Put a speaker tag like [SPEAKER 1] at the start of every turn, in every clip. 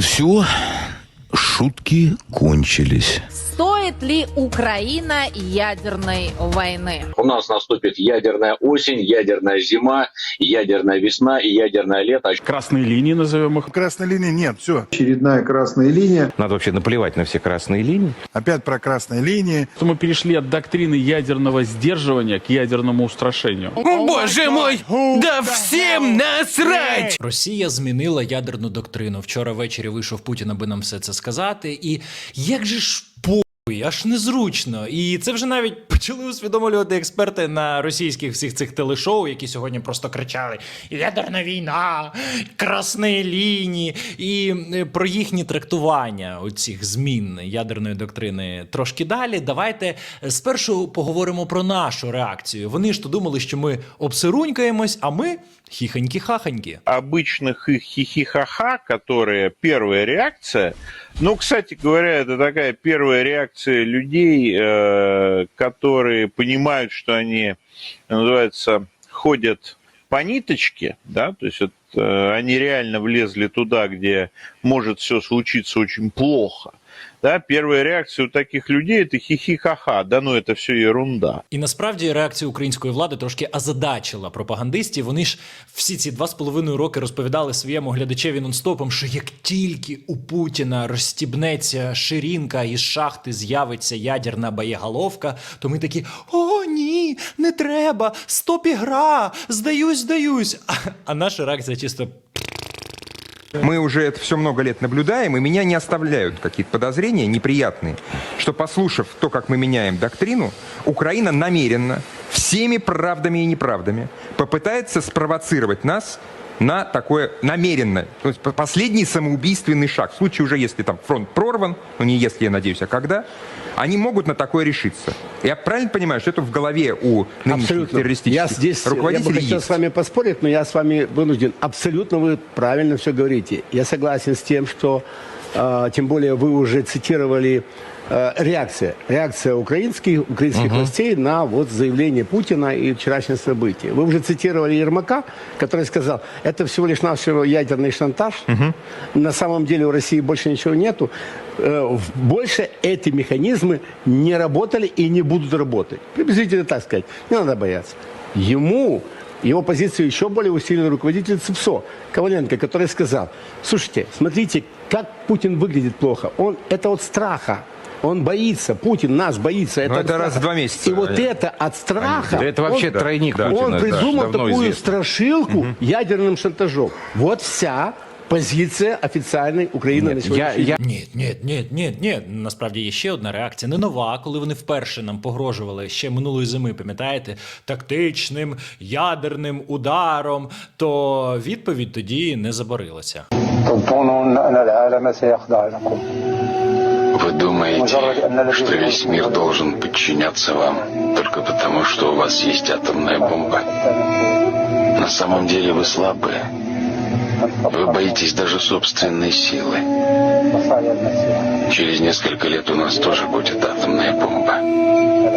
[SPEAKER 1] Все, шутки кончились.
[SPEAKER 2] Стоит ли Украина ядерной войны?
[SPEAKER 3] У нас наступит ядерная осень, ядерная зима, ядерная весна и ядерное лето.
[SPEAKER 4] красные линии, назовем их.
[SPEAKER 5] Красной линии нет, все.
[SPEAKER 6] Очередная красная линия.
[SPEAKER 7] Надо вообще наплевать на все красные линии.
[SPEAKER 5] Опять про красные линии.
[SPEAKER 4] Что мы перешли от доктрины ядерного сдерживания к ядерному устрашению.
[SPEAKER 8] Боже мой! Да всім насрать!
[SPEAKER 9] Росія змінила ядерну доктрину. Вчора ввечері вийшов Путін, аби нам все це сказати. І як же ж похуй, аж незручно. І це вже навіть почали усвідомлювати експерти на російських всіх цих телешоу, які сьогодні просто кричали: ядерна війна, красні лінії. І е, про їхні трактування оцих змін ядерної доктрини трошки далі. Давайте е, спершу поговоримо про нашу реакцію. Вони ж то думали, що ми обсирунькаємось, а ми хіхонькі-хахонькі.
[SPEAKER 10] обычных их хихихаха, которые первая реакция. Ну, кстати говоря, это такая первая реакция людей, э, которые понимают, что они, называется, ходят по ниточке, да, то есть вот, э, они реально влезли туда, где может все случиться очень плохо. Да, первая реакция у таких людей это хихихаха, да ну это все ерунда.
[SPEAKER 9] І насправді реакція української влади трошки озадачила пропагандистів. Вони ж всі ці два з половиною роки розповідали своєму глядачеві нонстопом, що як тільки у Путіна розстібнеться ширинка із шахти з'явиться ядерна боєголовка, то ми такі: о, ні, не треба, стоп ігра, здаюсь, здаюсь. А, а наша реакція чисто.
[SPEAKER 7] Мы уже это все много лет наблюдаем, и меня не оставляют какие-то подозрения неприятные, что, послушав то, как мы меняем доктрину, Украина намеренно, всеми правдами и неправдами, попытается спровоцировать нас на такое намеренно. То есть по- последний самоубийственный шаг. В случае уже, если там фронт прорван, ну не если, я надеюсь, а когда, они могут на такое решиться. Я правильно понимаю, что это в голове у нынешних
[SPEAKER 11] Абсолютно.
[SPEAKER 7] террористических
[SPEAKER 11] Я здесь, я бы
[SPEAKER 7] руководителей
[SPEAKER 11] хотел
[SPEAKER 7] есть?
[SPEAKER 11] с вами поспорить, но я с вами вынужден. Абсолютно вы правильно все говорите. Я согласен с тем, что, э, тем более вы уже цитировали э, реакция, реакция украинских, украинских властей на вот заявление Путина и вчерашнее событие. Вы уже цитировали Ермака, который сказал, это всего лишь навсего ядерный шантаж. На самом деле у России больше ничего нету. Э, Больше эти механизмы не работали и не будут работать. Приблизительно так сказать. Не надо бояться. Ему его позицию еще более усилил руководитель ЦИПСО Коваленко, который сказал, слушайте, смотрите, как Путин выглядит плохо. Он, это от страха. Он боится, Путин нас боится.
[SPEAKER 7] Ну,
[SPEAKER 11] от
[SPEAKER 7] это раз
[SPEAKER 11] страха.
[SPEAKER 7] в два месяца.
[SPEAKER 11] И вот
[SPEAKER 7] Да.
[SPEAKER 11] это от страха.
[SPEAKER 8] Да это вообще
[SPEAKER 11] он,
[SPEAKER 8] тройник
[SPEAKER 7] да.
[SPEAKER 8] Путина.
[SPEAKER 11] он
[SPEAKER 8] да,
[SPEAKER 11] придумал
[SPEAKER 8] давно
[SPEAKER 11] такую
[SPEAKER 8] известно.
[SPEAKER 11] страшилку ядерным шантажом. Вот вся позиция официальной Украины на
[SPEAKER 8] Я,
[SPEAKER 11] сегодняшний
[SPEAKER 8] я,
[SPEAKER 9] Ні, ні, ні, ні, ні. Насправді є ще одна реакція, не нова, коли вони вперше нам погрожували ще минулої зими, пам'ятаєте, тактичним ядерним ударом. То відповідь тоді не заборилася.
[SPEAKER 3] Вы думаете, что весь мир должен подчиняться вам только потому, что у вас есть атомная бомба? На самом деле вы слабые. Вы боитесь даже собственной силы. Через несколько лет у нас тоже будет атомная бомба.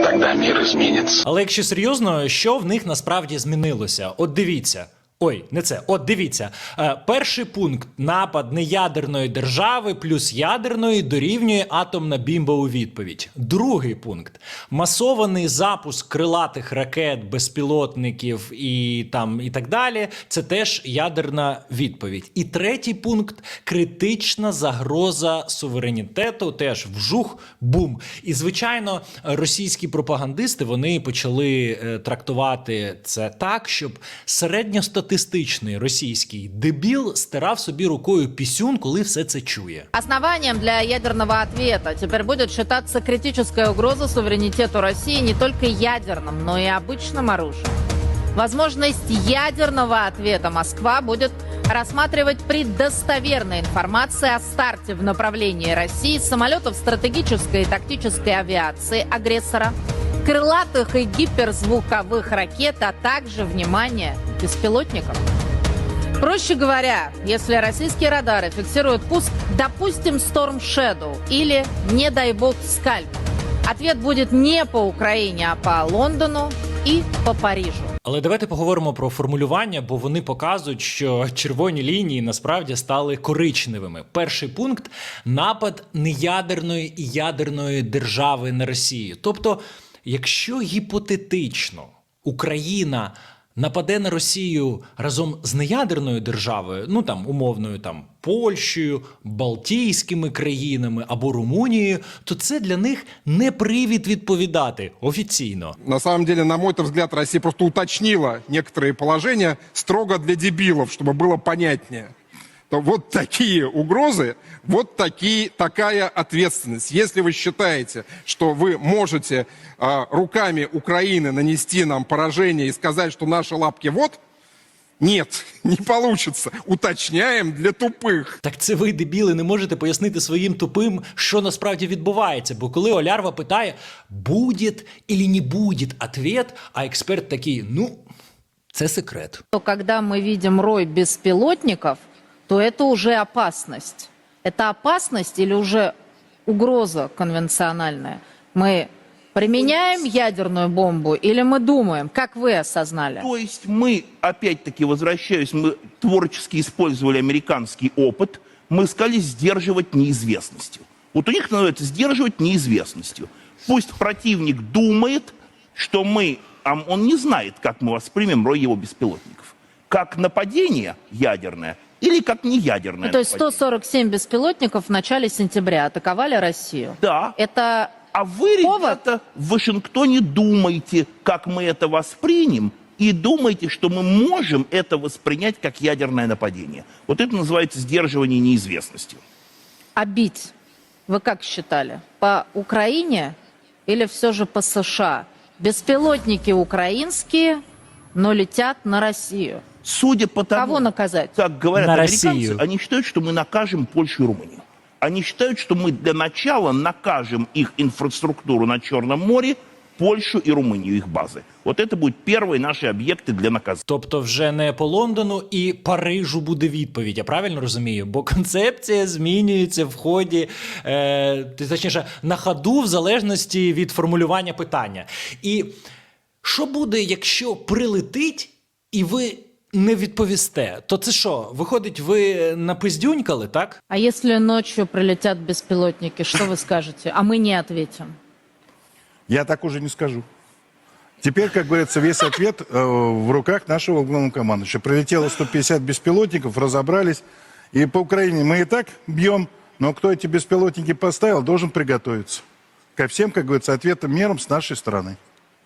[SPEAKER 3] Тогда мир изменится.
[SPEAKER 9] Але якщо серйозно, що в них насправді змінилося? От дивіться. Ой, не це. От дивіться. Е, перший пункт: напад неядерної держави плюс ядерної дорівнює атомна бімба у відповідь. Другий пункт: масований запуск крилатих ракет, безпілотників і там і так далі. Це теж ядерна відповідь. І третій пункт критична загроза суверенітету. Теж вжух, бум. І звичайно, російські пропагандисти вони почали е, трактувати це так, щоб середньостатистичний російський дебіл стирав собі рукою пісюн, коли все це чує.
[SPEAKER 2] Основанием для ядерного ответа теперь будет считаться критическая угроза суверенитету России не только ядерным, но и обычным оружием. Возможность ядерного ответа Москва будет рассматривать при достоверной информации о старте в направлении России самолетов стратегической и тактической авиации агрессора, крылатых и гиперзвуковых ракет, а также, внимание, беспилотников. Проще говоря, если российские радары фиксируют пуск, допустим, Storm Shadow или, не дай бог, Скальп, ответ будет не по Украине, а по Лондону и по Парижу.
[SPEAKER 9] Але давайте поговоримо про формулювання, бо вони показують, що червоні лінії насправді стали коричневими. Перший пункт напад неядерної і ядерної держави на Росію. Тобто, якщо гіпотетично Україна нападе на Росію разом з неядерною державою, ну там умовною там Польщею, Балтійськими країнами або Румунією, то це для них не привід відповідати офіційно.
[SPEAKER 6] На самом деле, на мой взгляд, Россия просто уточнила некоторые положения строго для дебилов, чтобы было понятнее. То вот такие угрозы, вот такие, такая ответственность. Если вы считаете, что вы можете а, руками Украины нанести нам поражение и сказать, что наши лапки вот, нет, не получится. Уточняем для тупых.
[SPEAKER 9] Так це ви, дебіли, не можете пояснити своїм тупим, що насправді відбувається. Бо коли Олярва питає, буде или не буде ответ, а експерт такий, ну, це секрет.
[SPEAKER 2] То когда мы видим рой беспилотников, то это уже опасность. Это опасность или уже угроза конвенциональная? Мы применяем ядерную бомбу или мы думаем, как вы осознали?
[SPEAKER 12] То есть мы, опять-таки, возвращаюсь, мы творчески использовали американский опыт, мы сказали сдерживать неизвестностью. Вот у них называется сдерживать неизвестностью. Пусть противник думает, что мы, а он не знает, как мы воспримем рой его беспилотников. Как нападение ядерное или как неядерное
[SPEAKER 2] Ну, то есть
[SPEAKER 12] нападение.
[SPEAKER 2] 147 беспилотников в начале сентября атаковали Россию.
[SPEAKER 12] Да.
[SPEAKER 2] Это
[SPEAKER 12] А вы,
[SPEAKER 2] Повод?
[SPEAKER 12] ребята, в Вашингтоне думаете, как мы это воспримем, и думаете, что мы можем это воспринять как ядерное нападение. Вот это называется сдерживание неизвестностью.
[SPEAKER 2] а бить, вы как считали, по Украине или все же по США? Беспилотники украинские, но летят на Россию.
[SPEAKER 12] Судя по тому,
[SPEAKER 2] Кого наказать?
[SPEAKER 12] как говорят
[SPEAKER 9] На
[SPEAKER 12] американцы,
[SPEAKER 9] Россию.
[SPEAKER 12] они считают, что мы накажем Польшу и Румынию. Они считают, что мы для начала накажем их инфраструктуру на Черном море, Польшу и Румынию, их базы. Вот это будут первые наши объекты для наказания.
[SPEAKER 9] Тобто, вже не по Лондону і Парижу буде відповідь. Я правильно розумію? Бо концепція змінюється в ході, е, точніше, на ходу, в залежності від формулювання питання. І що буде, якщо прилетить і ви не відповісте? То це що? Виходить, ви напиздюнькали, так?
[SPEAKER 2] А если ночью прилетят беспилотники, что вы скажете? А мы не ответим.
[SPEAKER 5] Я так уже не скажу. Теперь, как говорится, весь ответ э, в руках нашего главного командующего. Прилетело 150 беспилотников, разобрались. И по Украине мы и так бьем, но кто эти беспилотники поставил, должен приготовиться ко всем, как говорится, ответным мерам с нашей стороны.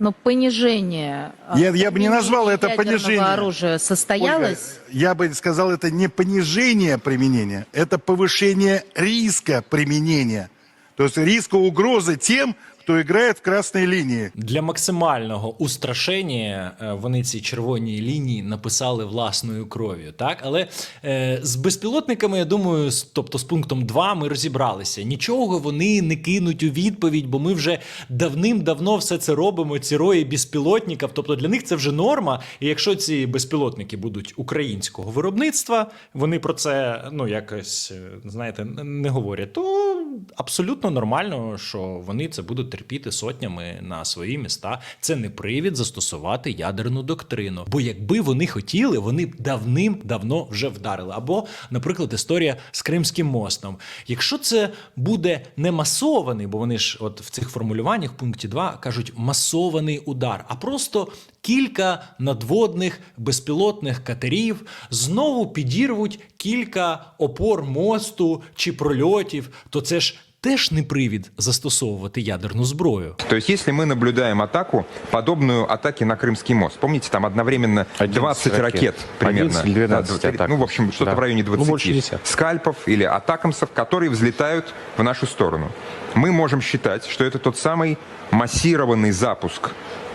[SPEAKER 2] Но понижение э,
[SPEAKER 5] Я- я бы не назвал это
[SPEAKER 2] ядерного
[SPEAKER 5] понижением.
[SPEAKER 2] оружия состоялось?
[SPEAKER 5] Ольга, я бы сказал, это не понижение применения, это повышение риска применения. То есть риска угрозы тем, кто играет в красной линии.
[SPEAKER 9] Для максимального устрашення е, вони ці червоні лінії написали власною кров'ю. Так, але е, з безпілотниками, я думаю, з- тобто з пунктом 2 ми розібралися. Нічого вони не кинуть у відповідь, бо ми вже давним-давно все це робимо. Ці рої безпілотників. Тобто для них це вже норма. І якщо ці безпілотники будуть українського виробництва, вони про це ну якось е, знаєте не говорять, то абсолютно нормально, що вони це будуть терпіти сотнями на свої міста. Це не привід застосувати ядерну доктрину. Бо якби вони хотіли, вони б давним-давно вже вдарили. Або, наприклад, історія з Кримським мостом. Якщо це буде не масований, бо вони ж от в цих формулюваннях пункті 2 кажуть масований удар, а просто кілька надводних безпілотних катерів знову підірвуть кілька опор мосту чи прольотів, то це ж теж не привід застосовувати ядерну зброю.
[SPEAKER 7] То есть, если мы наблюдаем атаку, подобную атаке на Крымский мост, помните, там одновременно
[SPEAKER 1] 11
[SPEAKER 7] 20 ракет,
[SPEAKER 1] ракет.
[SPEAKER 7] примерно.
[SPEAKER 1] 11 или 12
[SPEAKER 7] Да,
[SPEAKER 1] атак.
[SPEAKER 7] Ну, в общем, что-то
[SPEAKER 1] Да.
[SPEAKER 7] в районе 20
[SPEAKER 1] Ну, больше 10.
[SPEAKER 7] скальпов или атакамсов, которые взлетают в нашу сторону. Мы можем считать, что это тот самый массированный запуск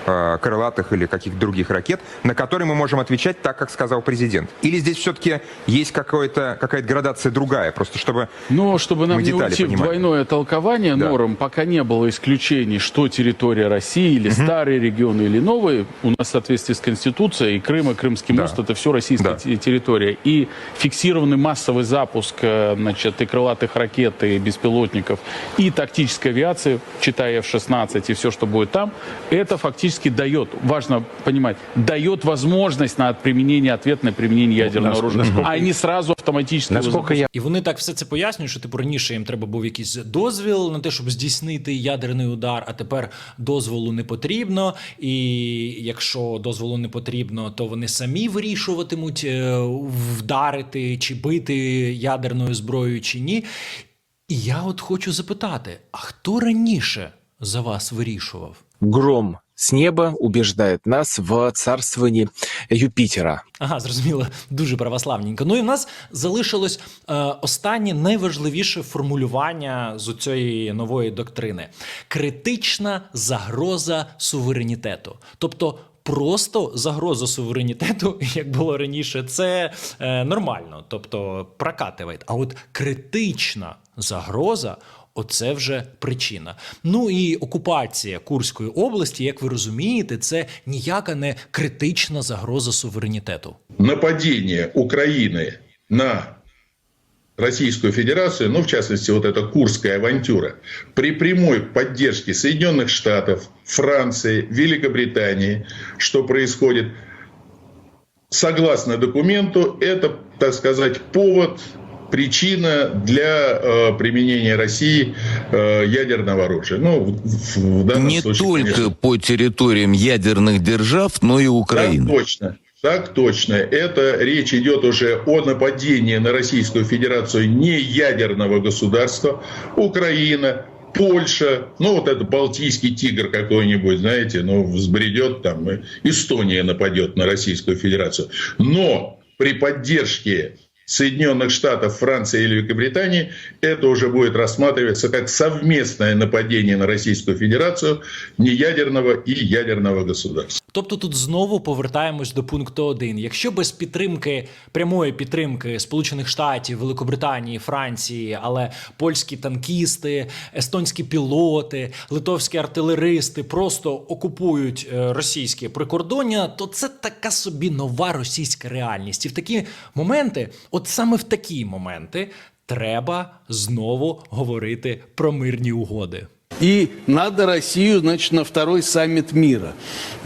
[SPEAKER 7] э, крылатых или каких-то других ракет, на которые мы можем отвечать так, как сказал президент. Или здесь все-таки есть какое-то, какая-то градация другая, просто чтобы
[SPEAKER 4] Но чтобы нам не уйти в
[SPEAKER 7] понимаем.
[SPEAKER 4] двойное толкование
[SPEAKER 7] Да.
[SPEAKER 4] норм, пока не было исключений, что территория России или старые регионы или новые, у нас в соответствии с Конституцией и Крым, и Крымский
[SPEAKER 7] Да.
[SPEAKER 4] мост, это все российская
[SPEAKER 7] Да.
[SPEAKER 4] те- территория. И фиксированный массовый запуск э, значит, и крылатых ракет, и беспилотников, и тактической авиации, читая F-16 и все, что будет там, это фактически автоматически дает, важно понимать, дает возможность на применение, ответное применение ядерного оружия,
[SPEAKER 1] насколько
[SPEAKER 4] а не сразу автоматически
[SPEAKER 1] Насколько я
[SPEAKER 9] І вони так все це пояснюють, що типу раніше їм треба був якийсь дозвіл на те, щоб здійснити ядерний удар, а тепер дозволу не потрібно. І якщо дозволу не потрібно, то вони самі вирішуватимуть е, вдарити чи бити ядерною зброєю чи ні. І я от хочу запитати: а хто раніше за вас вирішував?
[SPEAKER 8] Гром с неба убеждает нас в царствовании Юпитера.
[SPEAKER 9] Ага, зрозуміло, дуже православненько. Ну і в нас залишилось е, останнє найважливіше формулювання з цієї нової доктрини: критична загроза суверенітету. Тобто. Просто загроза суверенітету, як було раніше, це е, нормально, тобто прокативає. А от критична загроза оце вже причина. Ну і окупація Курської області, як ви розумієте, це ніяка не критична загроза суверенітету.
[SPEAKER 13] нападение Украины на Российскую Федерацию, ну, в частности, вот эта Курская авантюра, при прямой поддержке Соединенных Штатов, Франции, Великобритании, что происходит, согласно документу, это, так сказать, повод, причина для э, применения России э, ядерного оружия. Ну, в, в данном
[SPEAKER 1] не
[SPEAKER 13] случае,
[SPEAKER 1] только
[SPEAKER 13] конечно,
[SPEAKER 1] по территориям ядерных держав, но и Украины.
[SPEAKER 13] так точно. Так точно. Это речь идет уже о нападении на Российскую Федерацию не ядерного государства. Украина, Польша, ну вот это Балтийский тигр какой-нибудь, знаете, ну взбредет там, Эстония нападет на Российскую Федерацию. Но при поддержке Соединенных Штатов, Франции или Великобритании, это уже будет рассматриваться как совместное нападение на Российскую Федерацию неядерного и ядерного государства.
[SPEAKER 9] Тобто тут знову повертаємось до пункту 1. Якщо без підтримки прямої підтримки Сполучених Штатів, Великобританії, Франції, але польські танкісти, естонські пілоти, литовські артилеристи просто окупують е, російське прикордоння, то це така собі нова російська реальність. І в такі моменти, от саме в такі моменти, треба знову говорити про мирні угоди.
[SPEAKER 14] И надо Россию, значит, на второй саммит мира.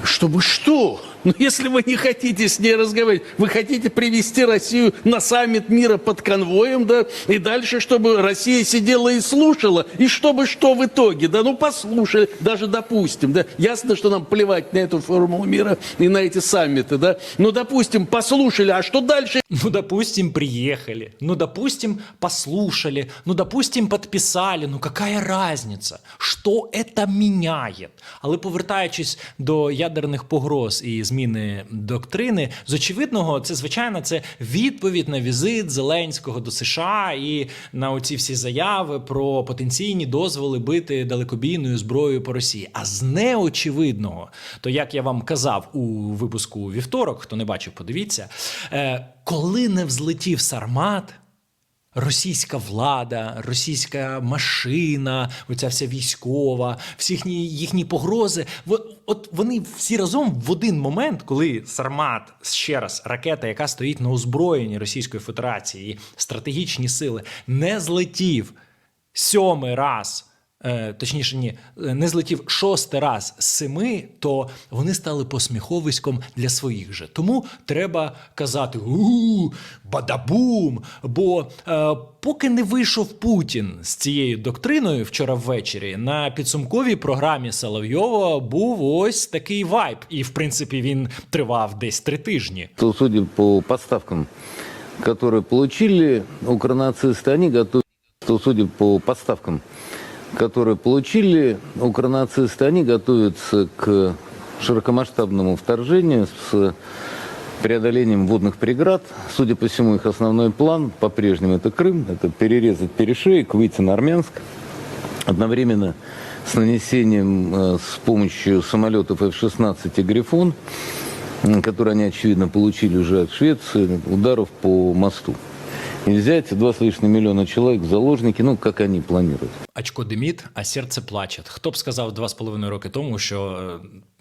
[SPEAKER 14] Чтобы что? Ну, если вы не хотите с ней разговаривать, вы хотите привести Россию на саммит мира под конвоем, да, и дальше, чтобы Россия сидела и слушала, и чтобы что в итоге, да, ну, послушали, даже допустим, да, ясно, что нам плевать на эту формулу мира и на эти саммиты, да, ну, допустим, послушали, а что дальше?
[SPEAKER 9] Ну, допустим, приехали. Ну, допустим, послушали. Ну, допустим, подписали. Ну, какая разница? Що це міняє? Але повертаючись до ядерних погроз і зміни доктрини, з очевидного, це звичайно це відповідь на візит Зеленського до США і на оці всі заяви про потенційні дозволи бити далекобійною зброєю по Росії. А з неочевидного, то як я вам казав у випуску вівторок, хто не бачив, подивіться, е, коли не взлетів Сармат. Російська влада, російська машина, оця вся військова, всі їхні, їхні погрози. От вони всі разом в один момент, коли Сармат, ще раз, ракета, яка стоїть на озброєнні Російської Федерації, стратегічні сили, не злетів сьомий раз. Е, Точніше, ні, е, не злетів шостий раз з семи, то вони стали посміховиськом для своїх же. Тому треба казати у бадабум. Бо е, поки не вийшов Путін з цією доктриною вчора ввечері, на підсумковій програмі Соловйова був ось такий вайб. І в принципі він тривав десь три тижні.
[SPEAKER 1] То, судя по подставкам, которые получили укронацисты, они готовят, то, судя по подставкам, которые получили укронацисты, они готовятся к широкомасштабному вторжению с преодолением водных преград. Судя по всему, их основной план по-прежнему это Крым, это перерезать перешеек, выйти на Армянск, одновременно с нанесением э, с помощью самолетов F-16 и «Грифон», которые они, очевидно, получили уже от Швеции, ударов по мосту. И взять два с лишним миллиона человек в заложники, ну, как они планируют.
[SPEAKER 9] Очко диміт, а серце плаче. Хто б сказав два з половиною роки тому, що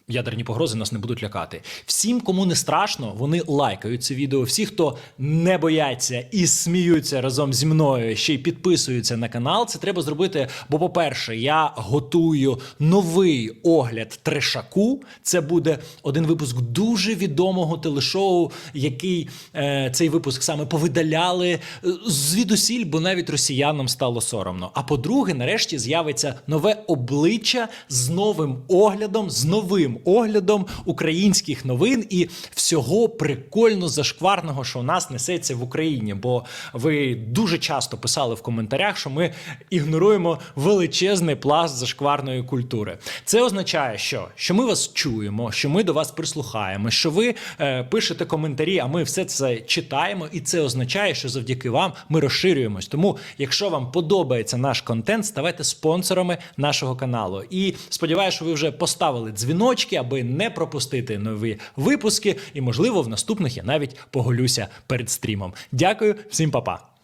[SPEAKER 9] ядерні погрози нас не будуть лякати. Всім, кому не страшно, вони лайкають це відео. Всі, хто не бояться і сміються разом зі мною, ще й підписуються на канал. Це треба зробити. Бо, по-перше, я готую новий огляд трешаку. Це буде один випуск дуже відомого телешоу, який е, цей випуск саме повидаляли е, звідусіль, бо навіть росіянам стало соромно. А по-друге, нарешті з'явиться нове обличчя з новим оглядом, з новим оглядом українських новин і всього прикольно зашкварного, що у нас несеться в Україні. Бо ви дуже часто писали в коментарях, що ми ігноруємо величезний пласт зашкварної культури. Це означає, що, що ми вас чуємо, що ми до вас прислухаємо, що ви е, пишете коментарі, а ми все це читаємо, і це означає, що завдяки вам ми розширюємось. Тому, якщо вам подобається наш контент, ставайте спонсорами нашого каналу. І сподіваюся, що ви вже поставили дзвіночки, аби не пропустити нові випуски. І, можливо, в наступних я навіть поголюся перед стрімом. Дякую, всім па-па.